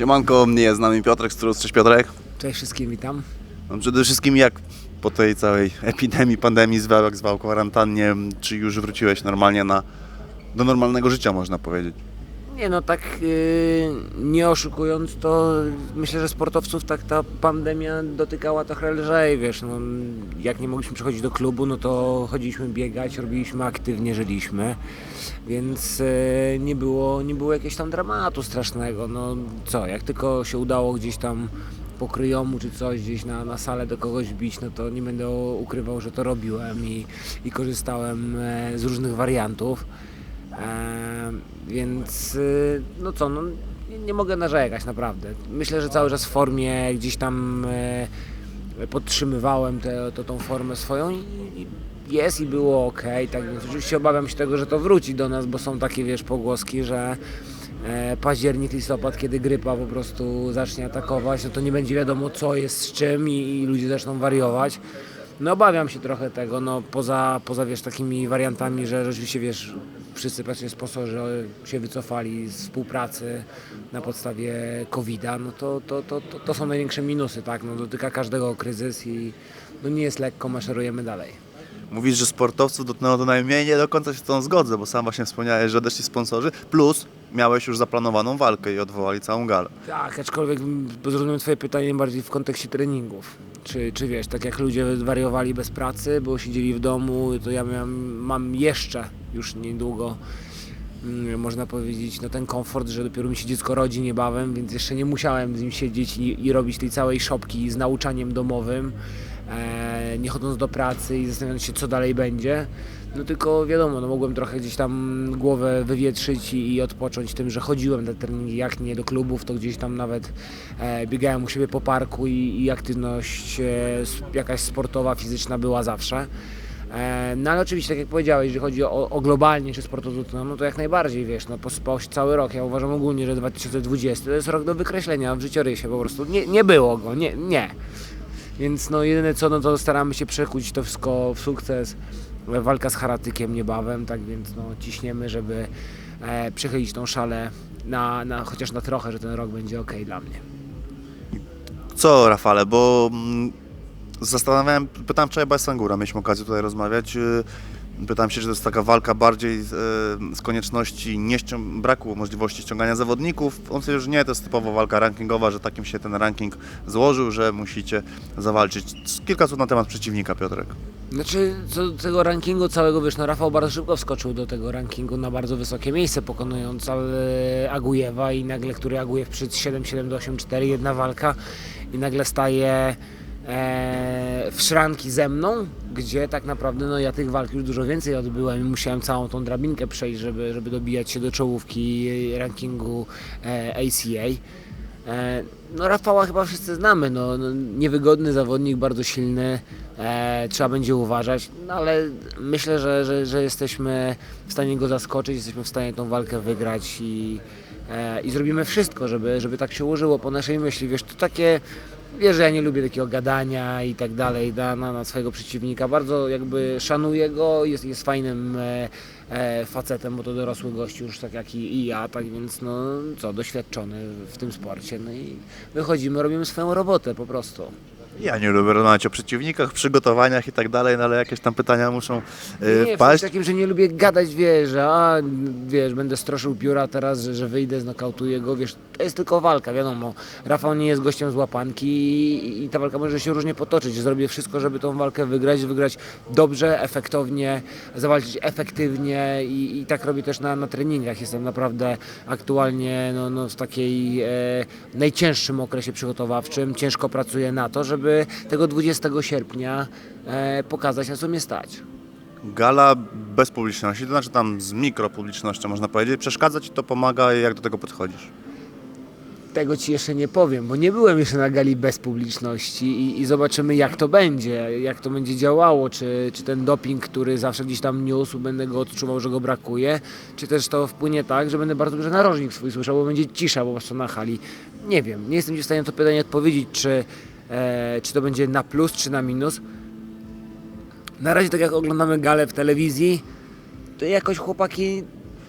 Siemanko, jest z nami Piotrek Strus. Cześć Piotrek. Cześć wszystkim, witam. No, przede wszystkim jak po tej całej epidemii, pandemii zwał, jak zwał, kwarantannie, czy już wróciłeś normalnie na, do normalnego życia można powiedzieć? Nie no, tak yy, nie oszukując, to myślę, że sportowców tak ta pandemia dotykała trochę lżej, wiesz, no, jak nie mogliśmy przychodzić do klubu, no to chodziliśmy biegać, robiliśmy aktywnie, żyliśmy, więc yy, nie, było, nie było jakiegoś tam dramatu strasznego, no co, jak tylko się udało gdzieś tam po kryjomu czy coś gdzieś na, na salę do kogoś bić, no to nie będę ukrywał, że to robiłem i, i korzystałem e, z różnych wariantów. E, więc y, no co, no, nie, mogę narzekać naprawdę. Myślę, że cały czas w formie gdzieś tam e, podtrzymywałem tę tą formę swoją i, i jest i było ok. Tak więc oczywiście obawiam się tego, że to wróci do nas, bo są takie wiesz pogłoski, że e, październik, listopad, kiedy grypa po prostu zacznie atakować, no to nie będzie wiadomo co jest z czym i, i ludzie zaczną wariować. No obawiam się trochę tego, no poza, poza wiesz, takimi wariantami, że rzeczywiście wiesz, wszyscy praktycznie sponsorzy się wycofali z współpracy na podstawie COVID-a, no to, to, to, to, to są największe minusy, tak, no dotyka każdego kryzys i no nie jest lekko, maszerujemy dalej. Mówisz, że sportowców dotknęło to najmniej, nie do końca się z tą zgodzę, bo sam właśnie wspomniałeś, że odeszli sponsorzy, plus miałeś już zaplanowaną walkę i odwołali całą galę. Tak, aczkolwiek zrozumiem Twoje pytanie bardziej w kontekście treningów. Czy, czy wiesz, tak jak ludzie wariowali bez pracy, bo siedzieli w domu, to ja miałem, mam jeszcze już niedługo, mm, można powiedzieć, no ten komfort, że dopiero mi się dziecko rodzi niebawem, więc jeszcze nie musiałem z nim siedzieć i, i robić tej całej szopki z nauczaniem domowym, e, nie chodząc do pracy i zastanawiając się, co dalej będzie. No tylko wiadomo, no mogłem trochę gdzieś tam głowę wywietrzyć i, i odpocząć tym, że chodziłem na treningi, jak nie do klubów, to gdzieś tam nawet e, biegałem u siebie po parku i, i aktywność e, jakaś sportowa, fizyczna była zawsze. E, no ale oczywiście, tak jak powiedziałeś, jeżeli chodzi o, o globalnie czy sportowców, no, no to jak najbardziej, wiesz, no pospał się cały rok. Ja uważam ogólnie, że 2020 to jest rok do wykreślenia w życiorysie po prostu. Nie, nie było go, nie, nie. Więc no jedyne co, no to staramy się przekuć to wszystko w sukces. Walka z Haratykiem niebawem, tak więc no ciśniemy, żeby e, przechylić tą szalę na, na, chociaż na trochę, że ten rok będzie ok dla mnie. Co Rafale, bo mm, zastanawiałem, pytałem wczoraj Bajsangura, mieliśmy okazję tutaj rozmawiać. y, Pytałem się, czy to jest taka walka bardziej y, z konieczności nie ścią- braku możliwości ściągania zawodników. On powiedział, że nie, to jest typowo walka rankingowa, że takim się ten ranking złożył, że musicie zawalczyć. Kilka słów na temat przeciwnika, Piotrek. Znaczy, co do tego rankingu całego, wiesz, no Rafał bardzo szybko wskoczył do tego rankingu na bardzo wysokie miejsce, pokonując e, Agujewa i nagle, który Agujew przy 7-7 do 8-4, jedna walka i nagle staje w szranki ze mną, gdzie tak naprawdę no ja tych walk już dużo więcej odbyłem i musiałem całą tą drabinkę przejść, żeby, żeby dobijać się do czołówki rankingu e, ACA. E, No Rafała chyba wszyscy znamy, no, no niewygodny zawodnik, bardzo silny, e, trzeba będzie uważać, no ale myślę, że, że, że jesteśmy w stanie go zaskoczyć, jesteśmy w stanie tą walkę wygrać i, e, i zrobimy wszystko, żeby, żeby tak się ułożyło po naszej myśli, wiesz, to takie, wiesz, że ja nie lubię takiego gadania i tak dalej na, na swojego przeciwnika, bardzo jakby szanuję go, jest, jest fajnym e, e, facetem, bo to dorosły gość już tak jak i, i ja, tak więc no co, doświadczony w tym sporcie, no i wychodzimy, robimy swoją robotę po prostu. Ja nie lubię rozmawiać o przeciwnikach, przygotowaniach i tak dalej, no ale jakieś tam pytania muszą y, Nie, w takim, że nie lubię gadać, wiesz, że a, wiesz, będę stroszył pióra teraz, że, że wyjdę, znokautuję go, wiesz, to jest tylko walka, wiadomo. Rafał nie jest gościem z łapanki i, i ta walka może się różnie potoczyć. Zrobię wszystko, żeby tą walkę wygrać, wygrać dobrze, efektownie, zawalczyć efektywnie i, i tak robię też na, na treningach. Jestem naprawdę aktualnie no, no, w takiej e, najcięższym okresie przygotowawczym. Ciężko pracuję na to, żeby tego 20 sierpnia e, pokazać, na co mnie stać. Gala bez publiczności, to znaczy tam z mikropublicznością można powiedzieć. Przeszkadza Ci to, pomaga, jak do tego podchodzisz? Tego ci jeszcze nie powiem, bo nie byłem jeszcze na gali bez publiczności i, i zobaczymy jak to będzie, jak to będzie działało, czy, czy ten doping, który zawsze gdzieś tam niósł, będę go odczuwał, że go brakuje, czy też to wpłynie tak, że będę bardzo dobrze narożnik swój słyszał, bo będzie cisza po prostu na hali. Nie wiem, nie jestem w stanie na to pytanie odpowiedzieć, czy, e, czy to będzie na plus, czy na minus. Na razie tak jak oglądamy galę w telewizji, to jakoś chłopaki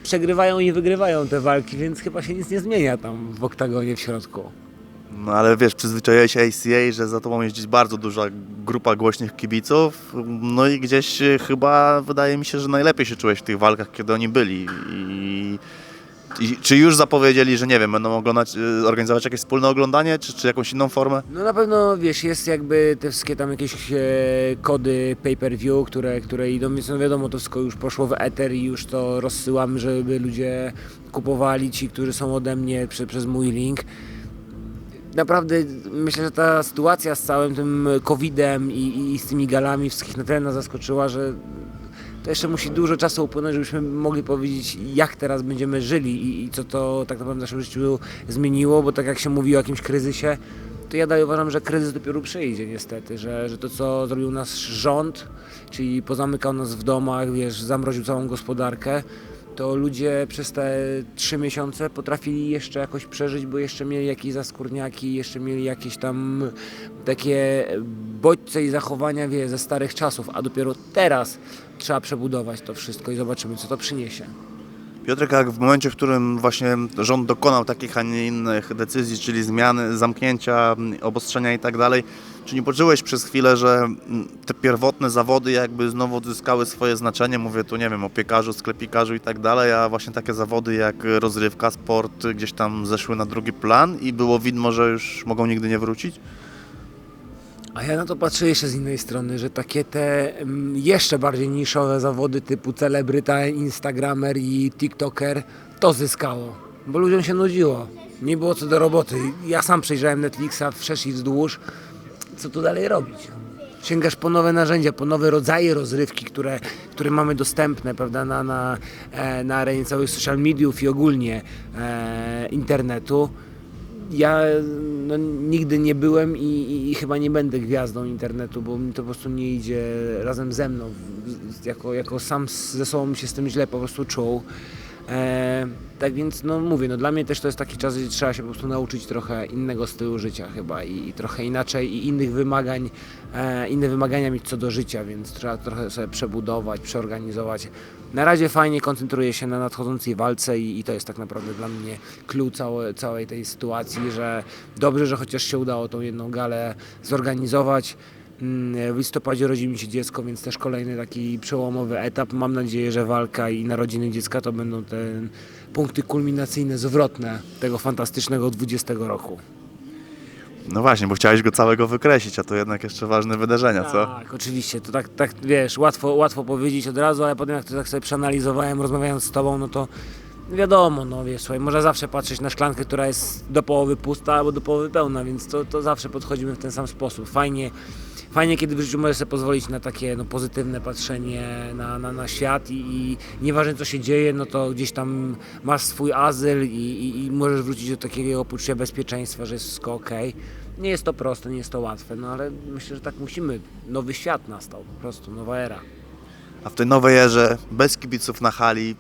przegrywają i wygrywają te walki, więc chyba się nic nie zmienia tam w oktagonie w środku. No ale wiesz, przyzwyczaiłeś się ACA, że za tobą jeździ bardzo duża grupa głośnych kibiców, no i gdzieś chyba wydaje mi się, że najlepiej się czułeś w tych walkach, kiedy oni byli. I, i czy już zapowiedzieli, że nie wiem, będą oglądać, e, organizować jakieś wspólne oglądanie, czy, czy jakąś inną formę? No na pewno, wiesz, jest jakby te wszystkie tam jakieś e, kody pay-per-view, które, które idą, więc no wiadomo, to wszystko już poszło w eter i już to rozsyłamy, żeby ludzie kupowali, ci, którzy są ode mnie prze, przez mój link. Naprawdę myślę, że ta sytuacja z całym tym covidem i, i z tymi galami wszystkich na tyle zaskoczyła, że to jeszcze musi dużo czasu upłynąć, żebyśmy mogli powiedzieć, jak teraz będziemy żyli i, i co to tak naprawdę w naszym życiu zmieniło, bo tak jak się mówi o jakimś kryzysie, to ja dalej uważam, że kryzys dopiero przyjdzie niestety, że, że to co zrobił nasz rząd, czyli pozamykał nas w domach, wiesz, zamroził całą gospodarkę, to ludzie przez te trzy miesiące potrafili jeszcze jakoś przeżyć, bo jeszcze mieli jakieś zaskórniaki, jeszcze mieli jakieś tam takie bodźce i zachowania wie, ze starych czasów, a dopiero teraz trzeba przebudować to wszystko i zobaczymy, co to przyniesie. Piotrek, jak w momencie, w którym właśnie rząd dokonał takich, a nie innych decyzji, czyli zmiany, zamknięcia, obostrzenia i tak dalej, czy nie poczułeś przez chwilę, że te pierwotne zawody jakby znowu odzyskały swoje znaczenie? Mówię tu, nie wiem, o piekarzu, sklepikarzu i tak dalej, a właśnie takie zawody jak rozrywka, sport gdzieś tam zeszły na drugi plan i było widmo, że już mogą nigdy nie wrócić? A ja na to patrzę jeszcze z innej strony, że takie te mm, jeszcze bardziej niszowe zawody typu celebryta, instagramer i tiktoker to zyskało, bo ludziom się nudziło. Nie było co do roboty. Ja sam przejrzałem Netflixa wszerz i wzdłuż. Co tu dalej robić? Sięgasz po nowe narzędzia, po nowe rodzaje rozrywki, które, które mamy dostępne prawda, na, na, e, na arenie całych social mediów i ogólnie e, internetu ja no, nigdy nie byłem i, i, i chyba nie będę gwiazdą internetu, bo mi to po prostu nie idzie razem ze mną. Jako, jako sam ze sobą się z tym źle po prostu czuł. E, tak więc no mówię, no dla mnie też to jest taki czas, gdzie trzeba się po prostu nauczyć trochę innego stylu życia chyba i, i trochę inaczej i innych wymagań, e, inne wymagania mieć co do życia, więc trzeba trochę sobie przebudować, przeorganizować. Na razie fajnie koncentruję się na nadchodzącej walce i, i to jest tak naprawdę dla mnie clue całe, całej tej sytuacji, że dobrze, że chociaż się udało tą jedną galę zorganizować. Mm, W listopadzie rodzi mi się dziecko, więc też kolejny taki przełomowy etap. Mam nadzieję, że walka i narodziny dziecka to będą te punkty kulminacyjne, zwrotne tego fantastycznego 20 roku. No właśnie, bo chciałeś go całego wykreślić, a to jednak jeszcze ważne wydarzenia, co? Tak, oczywiście. To tak, tak wiesz, łatwo, łatwo powiedzieć od razu, ale potem jak to tak sobie przeanalizowałem, rozmawiając z tobą, no to wiadomo, no wiesz, słuchaj, można zawsze patrzeć na szklankę, która jest do połowy pusta albo do połowy pełna, więc to, to zawsze podchodzimy w ten sam sposób. Fajnie, fajnie kiedy w życiu możesz sobie pozwolić na takie no, pozytywne patrzenie na, na, na świat i, i nieważne co się dzieje, no to gdzieś tam masz swój azyl i, i, i możesz wrócić do takiego poczucia bezpieczeństwa, że jest wszystko okej. Nie jest to proste, nie jest to łatwe, no ale myślę, że tak musimy. Nowy świat nastał, po prostu, nowa era. A w tej nowej erze, bez kibiców na hali,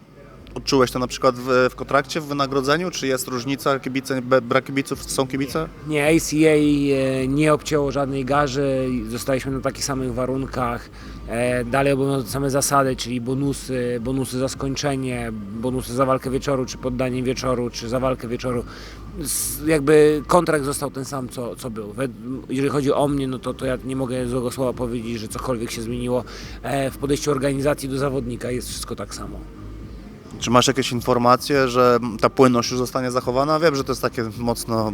odczułeś to na przykład w, w kontrakcie, w wynagrodzeniu? Czy jest różnica, kibice, brak kibiców, są kibice? Nie, ACA e, nie obcięło żadnej garzy, zostaliśmy na takich samych warunkach. E, Dalej obowiązują same zasady, czyli bonusy, bonusy za skończenie, bonusy za walkę wieczoru, czy poddanie wieczoru, czy za walkę wieczoru. Jakby kontrakt został ten sam, co, co był. Jeżeli chodzi o mnie, no to, to ja nie mogę złego słowa powiedzieć, że cokolwiek się zmieniło. E, W podejściu organizacji do zawodnika jest wszystko tak samo. Czy masz jakieś informacje, że ta płynność już zostanie zachowana? Wiem, że to jest takie mocno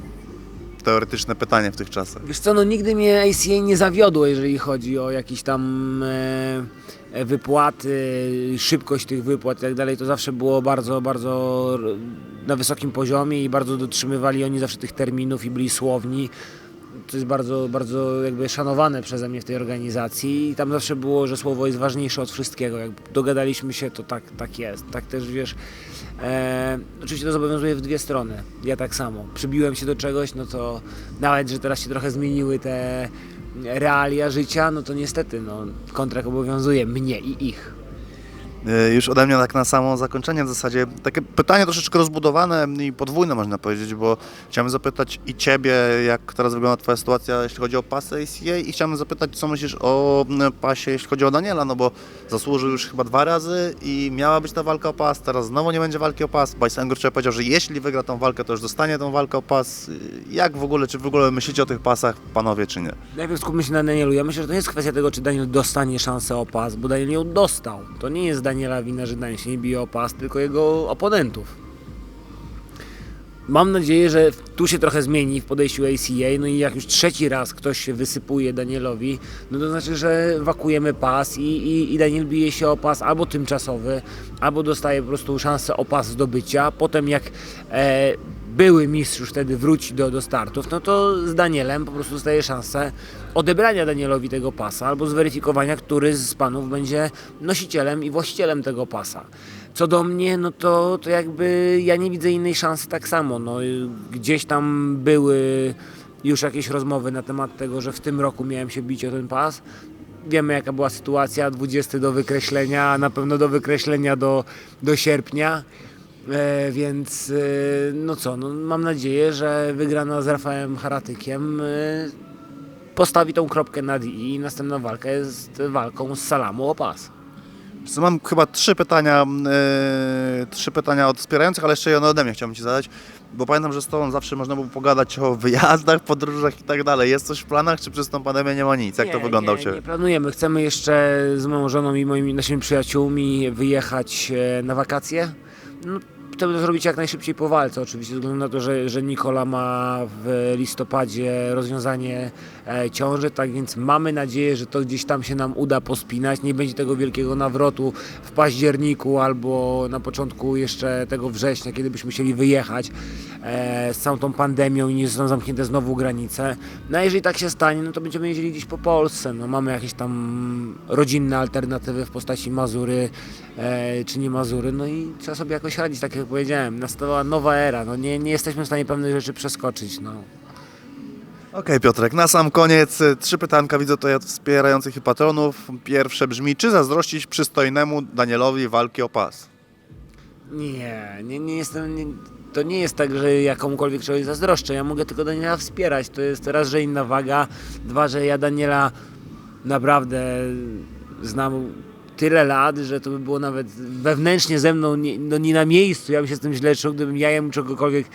teoretyczne pytanie w tych czasach. Wiesz co, no nigdy mnie ACA nie zawiodło, jeżeli chodzi o jakieś tam e, e, wypłaty, szybkość tych wypłat i tak dalej. To zawsze było bardzo, bardzo na wysokim poziomie i bardzo dotrzymywali oni zawsze tych terminów i byli słowni. To jest bardzo, bardzo jakby szanowane przeze mnie w tej organizacji i tam zawsze było, że słowo jest ważniejsze od wszystkiego. Jak dogadaliśmy się, to tak, tak jest. Tak też wiesz. E, oczywiście to zobowiązuje w dwie strony. Ja tak samo. Przybiłem się do czegoś, no to nawet, że teraz się trochę zmieniły te realia życia, no to niestety no, kontrakt obowiązuje mnie i ich. Y, Już ode mnie tak na samo zakończenie w zasadzie. Takie pytanie troszeczkę rozbudowane i podwójne można powiedzieć, bo chciałem zapytać i Ciebie, jak teraz wygląda Twoja sytuacja, jeśli chodzi o pasę ACA i chciałem zapytać, co myślisz o mm, pasie, jeśli chodzi o Daniela, no bo zasłużył już chyba dwa razy i miała być ta walka o pas, teraz znowu nie będzie walki o pas. Bajsengur wczoraj powiedział, że jeśli wygra tą walkę, to już dostanie tą walkę o pas. Jak w ogóle, czy w ogóle myślicie o tych pasach, panowie, czy nie? Najpierw skupmy się na Danielu. Ja myślę, że to nie jest kwestia tego, czy Daniel dostanie szansę o pas, bo Daniel ją dostał. To nie jest Daniela wina, że Daniel się nie bije o pas, tylko jego oponentów. Mam nadzieję, że tu się trochę zmieni w podejściu ACA, no i jak już trzeci raz ktoś się wysypuje Danielowi, no to znaczy, że wakujemy pas i, i, i Daniel bije się o pas albo tymczasowy, albo dostaje po prostu szansę o pas zdobycia. Potem jak e, były mistrz już wtedy wróci do, do startów, no to z Danielem po prostu dostaje szansę odebrania Danielowi tego pasa albo zweryfikowania, który z panów będzie nosicielem i właścicielem tego pasa. Co do mnie, no to, to jakby ja nie widzę innej szansy tak samo. No, gdzieś tam były już jakieś rozmowy na temat tego, że w tym roku miałem się bić o ten pas. Wiemy jaka była sytuacja, 20 do wykreślenia, na pewno do wykreślenia do, do sierpnia. E, więc e, no co, no, mam nadzieję, że wygrana z Rafałem Haratykiem e, postawi tą kropkę nad i i następna walka jest walką z Salamu o pas. Mam chyba trzy pytania, e, trzy pytania od wspierających, ale jeszcze jedno ode mnie chciałbym Ci zadać, bo pamiętam, że z Tobą zawsze można było pogadać o wyjazdach, podróżach i tak dalej. Jest coś w planach, czy przez tą pandemię nie ma nic? Jak to wygląda nie, u Ciebie? Nie planujemy. Chcemy jeszcze z moją żoną i moimi naszymi przyjaciółmi wyjechać e, na wakacje. No, to zrobić jak najszybciej po walce, oczywiście, ze względu na to, że, że Nikola ma w listopadzie rozwiązanie e, ciąży, tak więc mamy nadzieję, że to gdzieś tam się nam uda pospinać. Nie będzie tego wielkiego nawrotu w październiku albo na początku jeszcze tego września, kiedy byśmy chcieli wyjechać e, z całą tą pandemią i nie zostaną zamknięte znowu granice. No a jeżeli tak się stanie, no to będziemy jeździli gdzieś po Polsce. No, mamy jakieś tam rodzinne alternatywy w postaci Mazury e, czy nie Mazury, no i trzeba sobie jakoś radzić, tak jak powiedziałem. Nastała nowa era, no nie, nie jesteśmy w stanie pewnych rzeczy przeskoczyć. No. Okej Piotrek, na sam koniec trzy pytanka widzę tutaj od wspierających i patronów. Pierwsze brzmi, czy zazdrościć przystojnemu Danielowi walki o pas? Nie, nie, nie jestem. Nie, to nie jest tak, że ja komukolwiek czegoś zazdroszczę. Ja mogę tylko Daniela wspierać. To jest raz, że inna waga. Dwa, że ja Daniela naprawdę znam tyle lat, że to by było nawet wewnętrznie ze mną nie, no nie na miejscu. Ja bym się z tym źle czuł, gdybym ja jemu czegokolwiek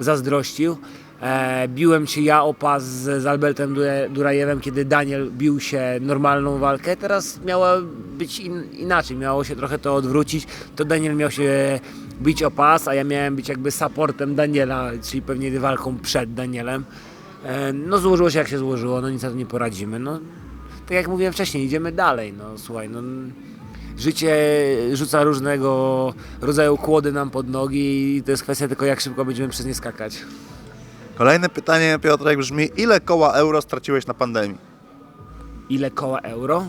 zazdrościł. E, biłem się ja o pas z, z Albertem Dura- Durajewem, kiedy Daniel bił się normalną walkę. Teraz miało być in, inaczej, miało się trochę to odwrócić. To Daniel miał się bić o pas, a ja miałem być jakby supportem Daniela, czyli pewnie walką przed Danielem. E, no złożyło się jak się złożyło, no nic na to nie poradzimy. No, tak jak mówiłem wcześniej, idziemy dalej. No słuchaj, no, życie rzuca różnego rodzaju kłody nam pod nogi i to jest kwestia tylko jak szybko będziemy przez nie skakać. Kolejne pytanie Piotrek brzmi, ile koła euro straciłeś na pandemii? Ile koła euro?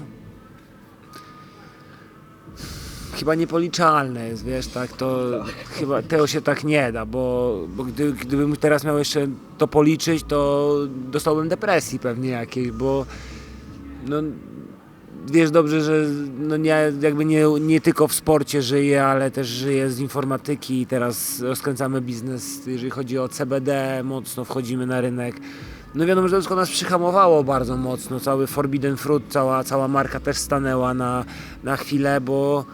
Chyba niepoliczalne jest, wiesz, tak, to chyba tego się tak nie da, bo, bo gdy, gdybym teraz miał jeszcze to policzyć, to dostałbym depresji pewnie jakiejś, bo no, wiesz dobrze, że no nie, jakby nie, nie tylko w sporcie żyję, ale też żyję z informatyki i teraz rozkręcamy biznes, jeżeli chodzi o CBD, mocno wchodzimy na rynek. No wiadomo, że to wszystko nas przyhamowało bardzo mocno, cały Forbidden Fruit, cała, cała marka też stanęła na, na chwilę, bo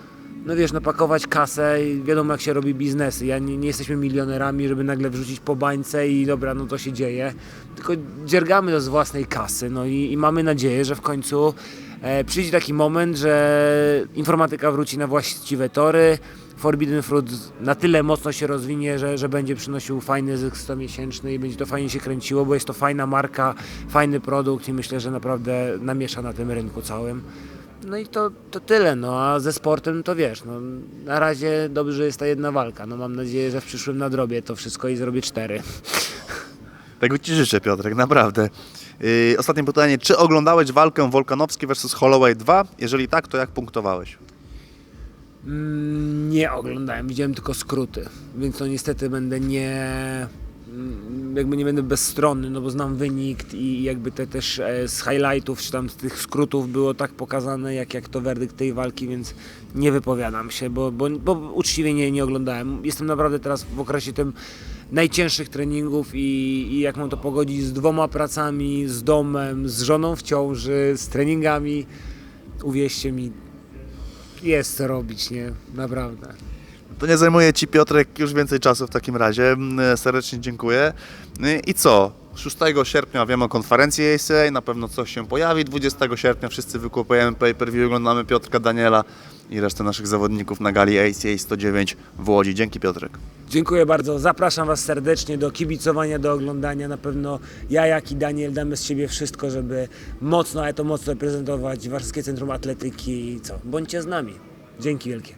no wiesz, napakować kasę i wiadomo jak się robi biznesy. Ja nie, nie jesteśmy milionerami, żeby nagle wrzucić po bańce i dobra, no to się dzieje. Tylko dziergamy to z własnej kasy. No i, i mamy nadzieję, że w końcu przyjdzie taki moment, że informatyka wróci na właściwe tory. Forbidden Fruit na tyle mocno się rozwinie, że, że będzie przynosił fajny zysk 100-miesięczny i będzie to fajnie się kręciło, bo jest to fajna marka, fajny produkt i myślę, że naprawdę namiesza na tym rynku całym. No i to, to tyle, no a ze sportem to wiesz, no na razie dobrze jest ta jedna walka, no mam nadzieję, że w przyszłym nadrobię to wszystko i zrobię cztery. Tego Ci życzę Piotrek, naprawdę. Yy, ostatnie pytanie, czy oglądałeś walkę Wolkanowski vs Holloway 2? Jeżeli tak, to jak punktowałeś? Mm, nie oglądałem, widziałem tylko skróty, więc to niestety będę nie, mm, jakby nie będę bezstronny, no bo znam wynik i jakby te też e, z highlightów, czy tam z tych skrótów było tak pokazane, jak, jak to werdykt tej walki, więc nie wypowiadam się, bo, bo, bo uczciwie nie, nie oglądałem. Jestem naprawdę teraz w okresie tym najcięższych treningów i, i jak mam to pogodzić z dwoma pracami, z domem, z żoną w ciąży, z treningami, uwierzcie mi, jest co robić, nie? Naprawdę. To nie zajmuje Ci Piotrek już więcej czasu w takim razie. Mm, Serdecznie dziękuję. Y, I co? 6 sierpnia wiemy o konferencji ACA, na pewno coś się pojawi. 20 sierpnia wszyscy wykupujemy pay-per-view, oglądamy Piotrka Daniela i resztę naszych zawodników na gali ACA 109 w Łodzi. Dzięki Piotrek. Dziękuję bardzo. Zapraszam Was serdecznie do kibicowania, do oglądania. Na pewno ja, jak i Daniel damy z siebie wszystko, żeby mocno, ale to mocno reprezentować Warszawskie Centrum Atletyki i co? Bądźcie z nami. Dzięki wielkie.